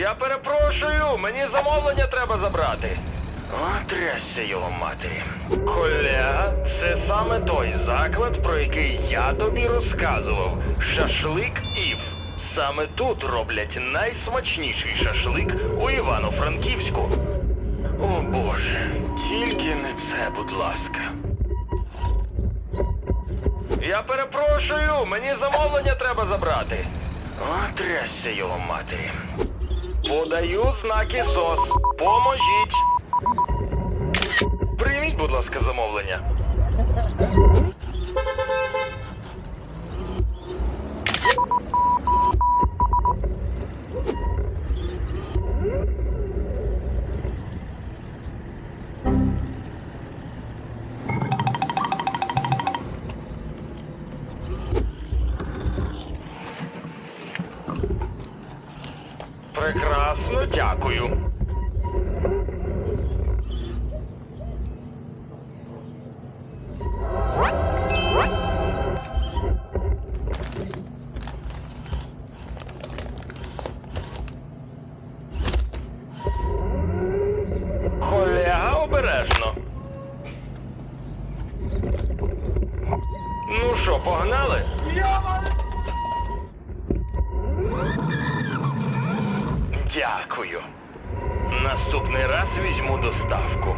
Я перепрошую, мені замовлення треба забрати. О, трясся його матері. Колега, це саме той заклад, про який я тобі розказував. Шашлик Ів. Саме тут роблять найсмачніший шашлик у Івано-Франківську. О Боже, тільки не це, будь ласка. Я перепрошую, мені замовлення треба забрати. О, трясся його матері. Подаю знаки СОС. Поможіть. Прийміть, будь ласка, замовлення. Прекрасно, дякую. Колега обережно. Ну що, погнали? Дякую. Наступний раз візьму доставку.